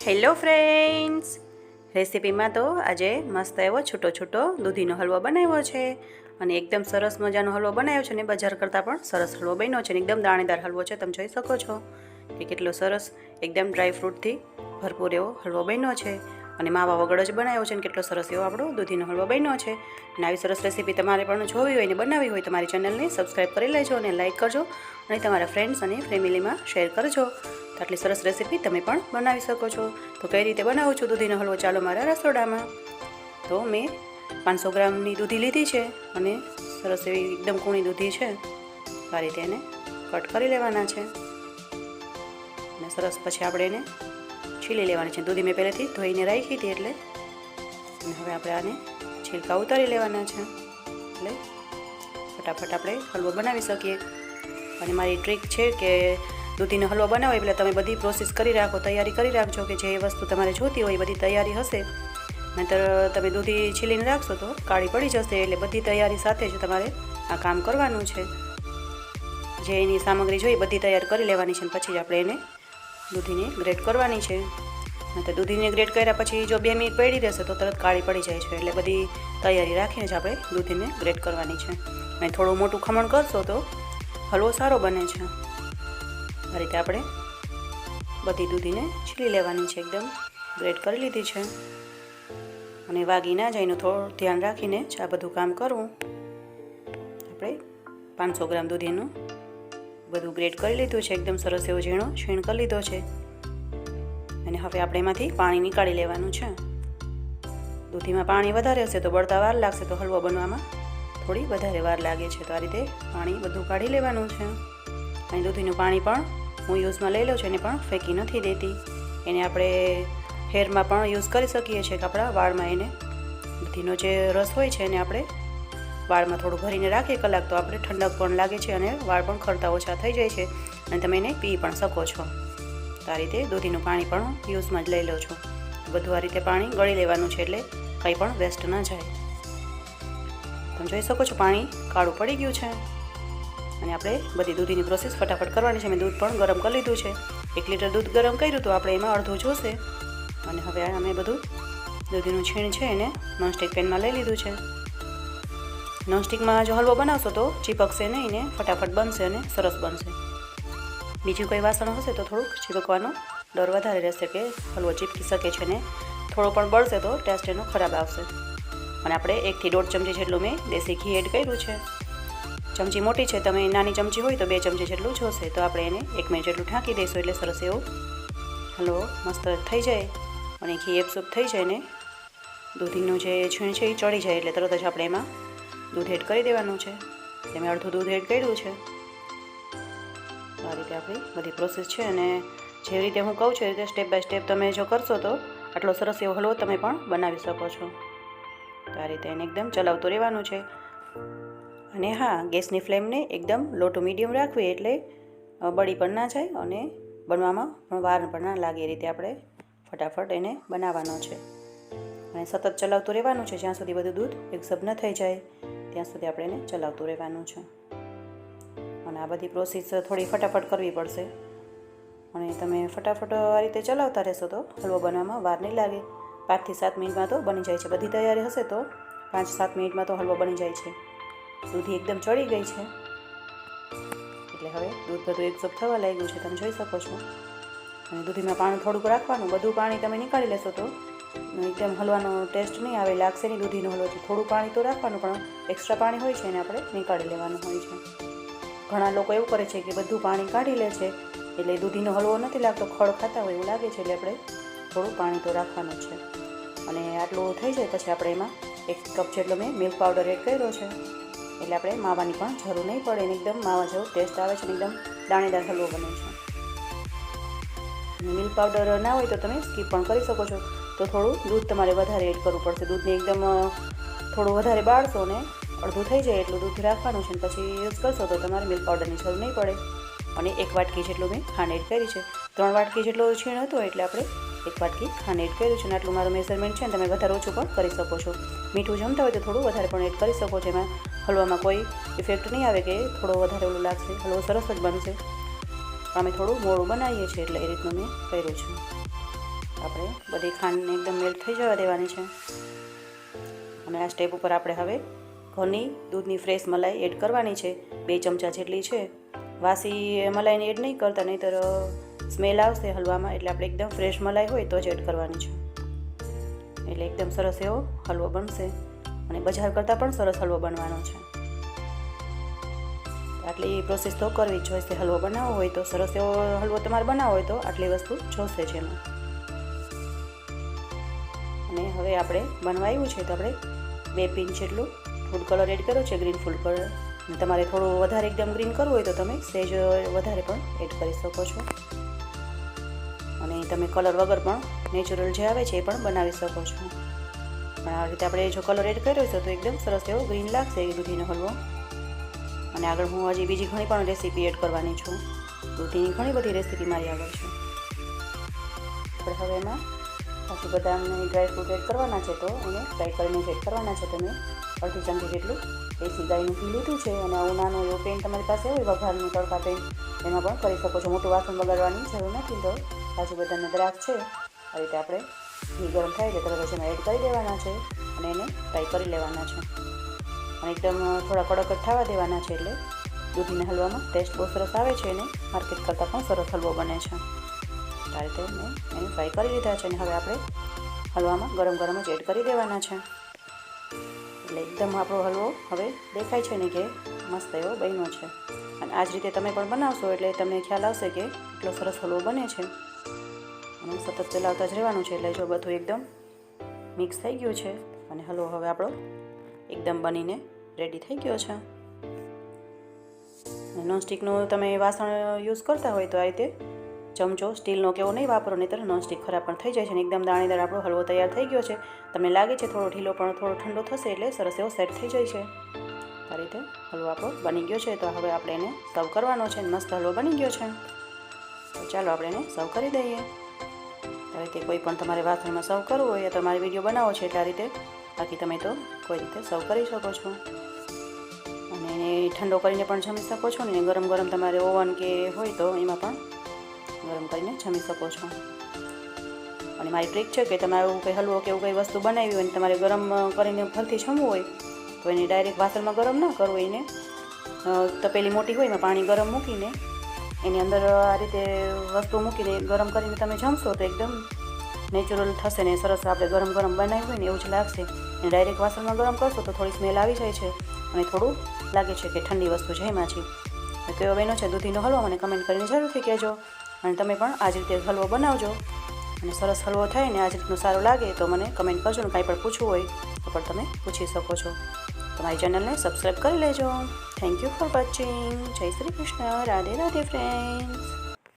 Hello friends રેસીપીમાં તો આજે મસ્ત એવો છૂટો છૂટો દૂધીનો હલવો બનાવ્યો છે અને એકદમ સરસ મજાનો હલવો બનાવ્યો છે ને બજાર કરતાં પણ સરસ હલવો બન્યો છે ને એકદમ દાણેદાર હલવો છે, તમે જોઈ શકો છો કે કેટલો સરસ, એકદમ ડ્રાય ફ્રૂટથી ભરપૂર એવો હલવો બન્યો છે અને માવા વગર જ બનાવ્યો છે ને કેટલો સરસ એવો આપણો દૂધીનો હલવો બન્યો છે. અને આવી સરસ રેસીપી તમારે પણ જોવી હોય ને બનાવવી હોય તમારી ચેનલને સબસ્ક્રાઈબ કરી લેજો અને લાઇક કરજો અને તમારા ફ્રેન્ડ્સ અને ફેમિલીમાં શેર કરજો. આટલી સરસ રેસીપી તમે પણ બનાવી શકો છો. તો કઈ રીતે બનાવું છું દૂધીનો હલવો? ચાલો મારા રસોડામાં. તો મેં પાંચસો ગ્રામની દૂધી લીધી છે અને સરસ એવી એકદમ કૂણી દૂધી છે. આ રીતે એને કટ કરી લેવાના છે. અને સરસ પછી આપણે એને છીલી લેવાની છે. દૂધી મેં પહેલેથી ધોઈને રાખી હતી એટલે હવે આપણે આને છિલકા ઉતારી લેવાના છે. એટલે ફટાફટ આપણે હલવો બનાવી શકીએ. અને મારી ટ્રીક છે કે દૂધીનો હલવો બનાવો, એટલે તમે બધી પ્રોસેસ કરી રાખો, તૈયારી કરી રાખજો કે જે વસ્તુ તમારે જોતી હોય એ બધી તૈયારી હશે. નહીતર તમે દૂધી છીલીને રાખશો તો કાળી પડી જશે, એટલે બધી તૈયારી સાથે જ તમારે આ કામ કરવાનું છે. જે એની સામગ્રી જોઈએ બધી તૈયાર કરી લેવાની છે પછી જ આપણે એને દૂધીને ગ્રેટ કરવાની છે. નહીંતર દૂધીને ગ્રેટ કર્યા પછી જો બે મિનિટ પડી રહેશે તો તરત કાળી પડી જાય છે, એટલે બધી તૈયારી રાખીને જ આપણે દૂધીને ગ્રેટ કરવાની છે. અને થોડું મોટું ખમણ કરશો તો હલવો સારો બને છે. આ રીતે આપણે બધી દૂધીને છીલી લેવાની છે એકદમ. ગ્રેટ કરી લીધી છે. અને વાગી ના જાય એનું થોડું ધ્યાન રાખીને જ આ બધું કામ કરવું આપણે પાંચસો ગ્રામ દૂધીનું બધું ગ્રેટ કરી લીધું છે. એકદમ સરસ એવો ઝીણો છીણ કરી લીધો છે. અને હવે આપણે એમાંથી પાણી નીકાળી લેવાનું છે. દૂધીમાં પાણી વધારે હશે તો બળતા વાર લાગશે તો હલવો બનવામાં થોડી વધારે વાર લાગે છે. તો આ રીતે પાણી બધું કાઢી લેવાનું છે. અને દૂધીનું પાણી પણ હું યુઝમાં લઈ લઉં છું, એને પણ ફેંકી નથી દેતી. એને આપણે હેરમાં પણ યુઝ કરી શકીએ છીએ કે આપણા વાળમાં એને દૂધીનો જે રસ હોય છે એને આપણે વાળમાં થોડું ભરીને રાખીએ, કલાક તો આપણે ઠંડક પણ લાગે છે અને વાળ પણ ખરતા ઓછા થઈ જાય છે અને તમે એને પી પણ શકો છો. તો આ રીતે દૂધીનું પાણી પણ યુઝમાં જ લઈ લો છું. બધું આ રીતે પાણી ગળી લેવાનું છે એટલે કંઈ પણ વેસ્ટ ન જાય. તમે જોઈ શકો છો પાણી કાળું પડી ગયું છે. અને આપણે બધી દૂધીની પ્રોસેસ ફટાફટ કરવાની છે. મેં દૂધ પણ ગરમ કરી લીધું છે. એક લીટર દૂધ ગરમ કર્યું તો આપણે એમાં અડધું જોશે. અને હવે અમે બધું દૂધીનું છીણ છે એને નોનસ્ટિક પેનમાં લઈ લીધું છે. નોનસ્ટિકમાં જો હલવો બનાવશો તો ચીપકશે નહીં ને ફટાફટ બનશે અને સરસ બનશે. બીજું કોઈ વાસણ હશે તો થોડુંક ચીપકવાનો ડર વધારે રહેશે કે હલવો ચીપકી શકે છે ને થોડો પણ બળશે તો ટેસ્ટ એનો ખરાબ આવશે. અને આપણે એકથી દોઢ ચમચી જેટલું મેં દેશી ઘી એડ કર્યું છે. ચમચી મોટી છે, તમે નાની ચમચી હોય તો બે ચમચી જેટલું જોશે તો આપણે એને એક મિનિટ જેટલું ઢાંકી દઈશું એટલે સરસ એવું હલવો મસ્ત થઈ જાય. અને ઘી એપસૂપ થઈ જાય ને. દૂધીનું જે છીણ છે એ ચડી જાય એટલે તરત જ આપણે એમાં દૂધ એડ કરી દેવાનું છે. એટલે મેં અડધું દૂધ એડ કર્યું છે. આ રીતે આપણી બધી પ્રોસેસ છે અને જેવી રીતે હું કહું છું એ રીતે સ્ટેપ બાય સ્ટેપ તમે જો કરશો તો આટલો સરસ એવો હલવો તમે પણ બનાવી શકો છો. તો આ રીતે એને એકદમ ચલાવતું રહેવાનું છે. અને હા, ગેસની ફ્લેમને એકદમ લો ટુ મીડિયમ રાખવી એટલે બળી પણ ના જાય અને બનવામાં પણ વાર પણ ના લાગે એ રીતે આપણે ફટાફટ એને બનાવવાનો છે. અને સતત ચલાવતું રહેવાનું છે. જ્યાં સુધી બધું દૂધ એકસબ ન થઈ જાય, ત્યાં સુધી આપણે એને ચલાવતું રહેવાનું છે. અને આ બધી પ્રોસેસ થોડી ફટાફટ કરવી પડશે. અને તમે ફટાફટ આ રીતે ચલાવતા રહેશો તો હલવો બનાવવામાં વાર નહીં લાગે. પાંચથી સાત મિનિટમાં તો બની જાય છે. બધી તૈયારી હશે તો પાંચ સાત મિનિટમાં તો હલવો બની જાય છે. દૂધી એકદમ ચડી ગઈ છે. એટલે હવે દૂધ બધું એકસપ થવા લાગ્યું છે, તમે જોઈ શકો છો. અને દૂધીમાં પાણી થોડુંક રાખવાનું, બધું પાણી તમે નીકાળી લેશો તો એકદમ હલવાનો ટેસ્ટ નહીં આવે, લાગશે નહીં દૂધીનો હલવો. છે થોડું પાણી તો રાખવાનું, પણ એક્સ્ટ્રા પાણી હોય છે એને આપણે નીકાળી લેવાનું હોય છે. ઘણા લોકો એવું કરે છે કે બધું પાણી કાઢી લે છે, એટલે દૂધીનો હલવો નથી લાગતો, ખડ ખાતા હોય એવું લાગે છે, એટલે આપણે થોડું પાણી તો રાખવાનું છે. અને આટલું થઈ જાય, પછી આપણે એમાં એક કપ જેટલો મેં મિલ્ક પાવડર એડ કર્યો છે. એટલે આપણે માવાની પણ જરૂર નહીં પડે અને એકદમ માવા જેવો ટેસ્ટ આવે છે અને એકદમ દાણેદાર હલવો બને છે. મિલ્ક પાવડર ના હોય તો તમે સ્કીપ પણ કરી શકો છો. તો થોડું દૂધ તમારે વધારે એડ કરવું પડશે. દૂધને એકદમ થોડું વધારે બાળશો ને અડધું થઈ જાય એટલું દૂધ રાખવાનું છે પછી યુઝ કરશો તો તમારે મિલ્ક પાવડરની જરૂર નહીં પડે. અને એક વાટકી જેટલું મેં ખાંડ એડ કરી છે. ત્રણ વાટકી જેટલો છીણ હતો એટલે આપણે એક વાટકી ખાંડ એડ કર્યું છે અને આટલું મારું મેઝરમેન્ટ છે ને તમે વધારે ઓછું પણ કરી શકો છો. મીઠું જમતા હોય તો થોડું વધારે પણ એડ કરી શકો છો. એમાં હલવામાં કોઈ ઇફેક્ટ નહીં આવે કે થોડો વધારે ઓલું લાગશે, હલવો સરસ જ બનશે. અમે થોડું મોડું બનાવીએ છીએ એટલે એ રીતનું મેં કર્યું છે. આપણે બધી ખાંડને એકદમ મેલ્ટ થઈ જવા દેવાની છે. અને આ સ્ટેપ ઉપર આપણે હવે ઘરની દૂધની ફ્રેશ મલાઈ એડ કરવાની છે. બે ચમચા જેટલી છે. વાસી મલાઈને એડ નહીં કરતા, નહીંતર સ્મેલ આવશે હલવામાં એટલે આપણે એકદમ ફ્રેશ મલાઈ હોય તો જ એડ કરવાની છે. એટલે એકદમ સરસ એવો હલવો બનશે. અને બજાર કરતાં પણ સરસ હલવો બનવાનો છે. આટલી પ્રોસેસ તો કરવી જ જોઈશે. હલવો બનાવવો હોય તો સરસ એવો હલવો તમારે બનાવવો હોય તો આટલી વસ્તુ જોશે જ એમાં. અને હવે આપણે બનવાયું છે તો આપણે બે પિંચ જેટલું ફૂડ કલર એડ કર્યો છે ગ્રીન ફૂડ કલર તમારે થોડું વધારે એકદમ ગ્રીન કરવું હોય તો તમે સેજ વધારે પણ એડ કરી શકો છો. અને તમે કલર વગર પણ નેચરલ જે આવે છે એ પણ બનાવી શકો છો. પણ આ રીતે આપણે જો કલર એડ કર્યો છે તો એકદમ સરસ એવો ગ્રીન લાગશે એ દૂધીનો હલવો. અને આગળ હું હજી બીજી ઘણી પણ રેસીપી એડ કરવાની છું. દૂધીની ઘણી બધી રેસીપી મારી આગળ છે. આપણે હવે એમાં કાજુ બદામની ડ્રાય ફ્રૂટ એડ કરવાના છે તો અને ફ્રાય કરીને એડ કરવાના છે તમે. અડધી ચમચી જેટલું દેશી ગાયનું ઘી લીધું છે અને આવું નાનું પેન તમારી પાસે હોય વઘારનું તડકા પેન એમાં પણ કરી શકો છો. મોટું વાસણ બગાડવાની જરૂર નથી તો કાજુ બધાને દ્રાક્ષ છે. આ રીતે આપણે ઘી ગરમ થાય એટલે તરત જ એમાં એડ કરી દેવાના છે અને એને ફ્રાય કરી લેવાના છે. અને એકદમ થોડા કડક જ થવા દેવાના છે એટલે દૂધીના હલવામાં ટેસ્ટ બહુ સરસ આવે છે અને માર્કેટ કરતાં પણ સરસ હલવો બને છે. આ રીતે મેં એને ફ્રાય કરી લીધા છે અને હવે આપણે હલવામાં ગરમ ગરમ જ એડ કરી દેવાના છે. એટલે એકદમ આપણો હલવો હવે દેખાય છે ને કે મસ્ત એવો બન્યો છે. અને આ જ રીતે તમે પણ બનાવશો એટલે તમને ખ્યાલ આવશે કે એટલો સરસ હલવો બને છે. અને સતત ચલાવતા જ રહેવાનું છે એટલે જો બધું એકદમ મિક્સ થઈ ગયું છે અને હલવો હવે આપણો એકદમ બનીને રેડી થઈ ગયો છે. નોનસ્ટિકનું તમે વાસણ યુઝ કરતા હોય તો આ રીતે ચમચો સ્ટીલનો કેવો નહીં વાપરો નહીં નોનસ્ટિક ખરાબ પણ થઈ જાય છે અને એકદમ દાણેદાર આપણો હલવો તૈયાર થઈ ગયો છે. તમને લાગે છે થોડો ઢીલો પણ થોડો ઠંડો થશે એટલે સરસ એવો સેટ થઈ જાય છે. આ રીતે હલવો આપણો બની ગયો છે. તો હવે આપણે એને સર્વ કરવાનો છે મસ્ત હલવો બની ગયો છે. ચાલો આપણે એને સર્વ કરી દઈએ. આ રીતે કોઈ પણ તમારે વાસણમાં સર્વ કરવું હોય, તો તમારે વીડિયો બનાવો છે એટલે રીતે બાકી તમે તો કોઈ રીતે સર્વ કરી શકો છો. અને એને ઠંડો કરીને પણ જમી શકો છો ને, ગરમ ગરમ તમારે ઓવન કે હોય તો એમાં પણ ગરમ કરીને જમી શકો છો. અને મારી ટ્રીક છે કે તમારે એવું કંઈ હલવો કે એવું કંઈ વસ્તુ બનાવી હોય અને તમારે ગરમ કરીને ફરથી જમવું હોય, તો એને ડાયરેક્ટ વાસણમાં ગરમ ના કરવું એને તપેલી મોટી હોય એમાં પાણી ગરમ મૂકીને એની અંદર આ રીતે વસ્તુ મૂકીને ગરમ કરીને તમે જમશો તો એકદમ નેચરલ થશે ને સરસ આપણે ગરમ ગરમ બનાવ્યું હોય ને એવું જ લાગશે. અને ડાયરેક્ટ વાસણમાં ગરમ કરશો તો થોડી સ્મેલ આવી જાય છે. અને થોડું લાગે છે કે ઠંડી વસ્તુ એમાં છે. કેવો બહેનો છે દૂધીનો હલવો મને કમેન્ટ કરીને જરૂરથી કહેજો. અને તમે પણ આ જ રીતે હલવો બનાવજો. અને સરસ હલવો થાય ને આ જ રીતનું સારું લાગે તો મને કમેન્ટ કરજો ને કાંઈ પણ પૂછવું હોય તો પણ તમે પૂછી શકો છો. તમારી ચેનલને સબસ્ક્રાઈબ કરી લેજો. થેન્ક યુ ફોર વોચિંગ જય શ્રી કૃષ્ણ. રાધે રાધે ફ્રેન્ડ્સ